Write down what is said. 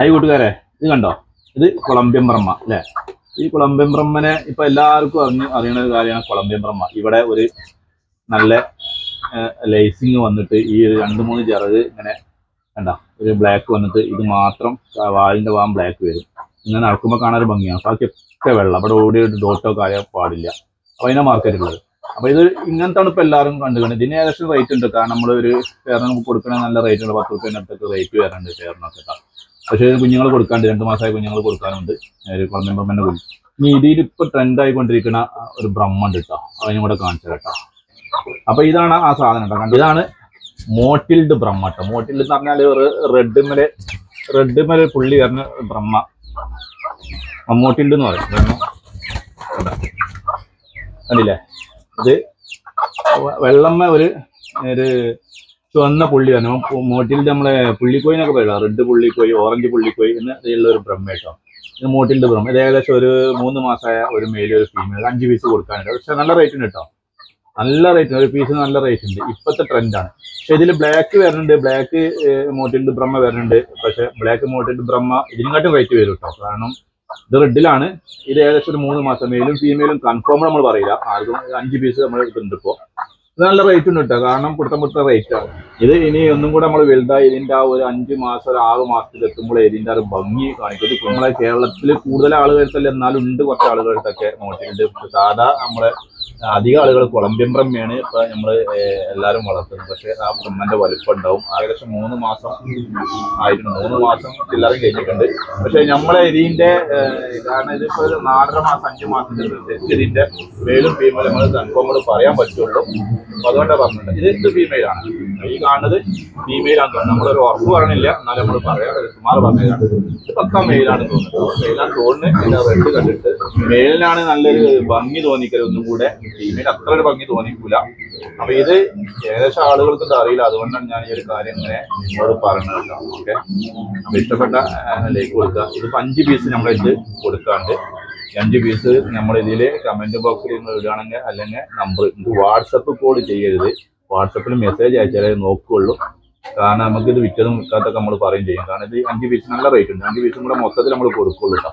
High കൂട്ടുകാരെ ഇത് കണ്ടോ? ഇത് കൊളംബിയൻ ബ്രഹ്മ അല്ലേ? ഈ കൊളംബിയൻ ബ്രഹ്മനെ ഇപ്പൊ എല്ലാവർക്കും അറിഞ്ഞ് അറിയണ ഒരു കാര്യമാണ് കൊളംബിയൻ ബ്രഹ്മ. ഇവിടെ ഒരു നല്ല ലേസിങ് വന്നിട്ട് ഈ ഒരു രണ്ട് മൂന്ന് ചിറക് ഇങ്ങനെ കണ്ട? ഒരു ബ്ലാക്ക് വന്നിട്ട് ഇത് മാത്രം വാലിന്റെ ഭാഗം ബ്ലാക്ക് വരും. ഇങ്ങനെ നടക്കുമ്പോൾ കാണാൻ ഭംഗിയാണ്. ബാക്കിയൊക്കെ വെള്ളം. അവിടെ ഓടി ഡോട്ടോ കാര്യം പാടില്ല. അപ്പൊ അതിനെ മാർക്കറ്റ് ഉള്ളത്. അപ്പൊ ഇത് ഇങ്ങനത്താണ് ഇപ്പൊ എല്ലാവരും കണ്ടുകൊണ്ട് ഇതിന് ഏകദേശം റേറ്റ് ഉണ്ട്. കാരണം നമ്മൾ ഒരു പേരിന് കൊടുക്കണ നല്ല റേറ്റ് ഉണ്ട്. പത്ത് റുപ്യേന്റെ അടുത്തൊക്കെ റേറ്റ് വരുന്നുണ്ട് പേരിനൊക്കെ ട്ടോ. പക്ഷേ കുഞ്ഞുങ്ങൾ കൊടുക്കാണ്ട് രണ്ട് മാസമായ കുഞ്ഞുങ്ങൾ കൊടുക്കാനുണ്ട്. ഒരു തന്നെ കൂടി ഇനി ഇതിൽ ഇപ്പൊ ട്രെൻഡ് ആയിക്കൊണ്ടിരിക്കുന്ന ഒരു ബ്രഹ്മ ഉണ്ട് കേട്ടോ അതിനും കൂടെ കാണിച്ചു കേട്ടോ അപ്പൊ ഇതാണ് ആ സാധനം കേട്ടോ കണ്ടു? ഇതാണ് മോട്ടിൽഡ് ബ്രഹ്മ കേട്ടോ മോട്ടിൽഡ് എന്ന് പറഞ്ഞാൽ ഒരു റെഡ് മേലെ റെഡ് മേലെ പുള്ളി പറഞ്ഞ ബ്രഹ്മ. മോട്ടിൽഡ് എന്ന് പറയും. ബ്രഹ്മ. കണ്ടോ? കണ്ടില്ലേ? ഇത് വെള്ളമ്മ ഒരു ഒരു ചുവന്ന പുള്ളി തന്നെ മോട്ടിൽ നമ്മളെ പുള്ളിക്കോയി എന്നൊക്കെ പറയുക റെഡ് പുള്ളിക്കോയി ഓറഞ്ച് പുള്ളിക്കോയി എന്ന ഇതിലുള്ള ഒരു ബ്രഹ്മ കേട്ടോ. ഇത് മോട്ടിന്റെ ബ്രഹ്മ. ഇത് ഏകദേശം ഒരു മൂന്ന് മാസമായ ഒരു മെയിൽ ഒരു ഫീമെയിൽ അഞ്ച് പീസ് കൊടുക്കാനുണ്ട്. പക്ഷെ നല്ല റേറ്റ് ഉണ്ട് കേട്ടോ. നല്ല റേറ്റ് ഒരു പീസ് നല്ല റേറ്റ് ഉണ്ട്. ഇപ്പോഴത്തെ ട്രെൻഡാണ് പക്ഷെ ഇതിൽ ബ്ലാക്ക് വരുന്നുണ്ട്. ബ്ലാക്ക് മോട്ടിന്റെ ബ്രഹ്മ വരുന്നുണ്ട്. പക്ഷെ ബ്ലാക്ക് മോട്ടിന്റെ ബ്രഹ്മ ഇതിനെക്കാട്ടും റേറ്റ് വരും കേട്ടോ. കാരണം ഇത് റെഡിലാണ് ഇത് ഏകദേശം ഒരു മൂന്ന് മാസം മെയിലും ഫീമെയിലും കൺഫേം നമ്മൾ പറയില്ല. ആർക്കും അഞ്ച് പീസ് നമ്മൾ എടുത്തിട്ടുണ്ട് ഇപ്പോൾ ഇത് നല്ല റേറ്റ് ഉണ്ട് കേട്ടോ കാരണം പുറത്തെ റേറ്റ് ആണ്. ഇത് ഇനി ഒന്നും കൂടെ നമ്മൾ വലുതായി ഇതിന്റെ ആ ഒരു അഞ്ച് മാസം ഒരു ആറ് മാസത്തിൽ എത്തുമ്പോൾ ഇതിന്റെ ആ ഒരു ഭംഗി കാണിക്കും. നമ്മളെ കേരളത്തിൽ കൂടുതൽ ആളുകൾക്കല്ല എന്നാലും ഉണ്ട് കുറച്ച് ആളുകൾക്കൊക്കെ നോട്ടിലുണ്ട് സാധാ നമ്മളെ അധികം ആളുകൾ കൊളംബിയൻ ബ്രഹ്മയാണ് ഇപ്പൊ നമ്മൾ ഏഹ് എല്ലാരും വളർത്തുന്നത്. പക്ഷെ ആ ബ്രഹ്മന്റെ വലുപ്പം ഉണ്ടാവും ഏകദേശം മൂന്ന് മാസം ആയിട്ടുണ്ട് മൂന്ന് മാസം ചില്ലറ കഴിഞ്ഞിട്ടുണ്ട്. പക്ഷെ നമ്മളെ ഇതിന്റെ കാരണം ഇതിപ്പോ നാലര മാസം അഞ്ച് മാസം ഇതിന്റെ മെയിലും ഫീമെയിലും നമ്മൾ കൺഫേം പറയാൻ പറ്റുള്ളൂ. അപ്പൊ അതുകൊണ്ടാണ് പറഞ്ഞത്. ഇത് എന്ത് ഫീമെയിലാണ് ഈ കാണുന്നത് ഫീമെയിലാണ് തോന്നുന്നത് നമ്മളൊരു ഉറപ്പ് പറയണില്ല. എന്നാലും നമ്മൾ പറയാം സുമാർ പറഞ്ഞതാണ്. ഇത് പക്ക മെയിലാണ് തോന്നുന്നത് മെയിലാണ് തോന്നുന്നത് റെഡ് കണ്ടിട്ട് മെയിലിനാണ് നല്ലൊരു ഭംഗി തോന്നിക്കൽ ഒന്നും കൂടെ. ഫീമെയിൽ അത്ര ഒരു ഭംഗി തോന്നിക്കൂല. അപ്പൊ ഇത് ഏകദേശം ആളുകൾക്ക് ഇത് അറിയില്ല. അതുകൊണ്ടാണ് ഞാൻ ഈ ഒരു കാര്യം ഇങ്ങനെ നിങ്ങളോട് കേട്ടോ. ഓക്കെ? അപ്പൊ ഇഷ്ടപ്പെട്ട ലൈക്ക് കൊടുക്കുക. ഇതിപ്പോ അഞ്ച് പീസ് നമ്മളിത് കൊടുക്കാണ്ട് അഞ്ച് പീസ് നമ്മൾ ഇതിൽ കമന്റ് ബോക്സിൽ നിങ്ങൾ ഇടുകയാണെങ്കിൽ അല്ലെങ്കിൽ നമ്പർ ഇത് വാട്സപ്പ് കോൾ ചെയ്യരുത്. വാട്സപ്പിൽ മെസ്സേജ് അയച്ചാലേ നോക്കുകയുള്ളൂ. കാരണം നമുക്ക് ഇത് വിറ്റതും വിൽക്കാത്തൊക്കെ നമ്മൾ പറയും ചെയ്യും. കാരണം ഇത് അഞ്ച് പീസ് നല്ല റേറ്റ് ഉണ്ട്. അഞ്ച് പീസും കൂടെ മൊത്തത്തിൽ നമ്മൾ കൊടുക്കുള്ളൂ കേട്ടോ.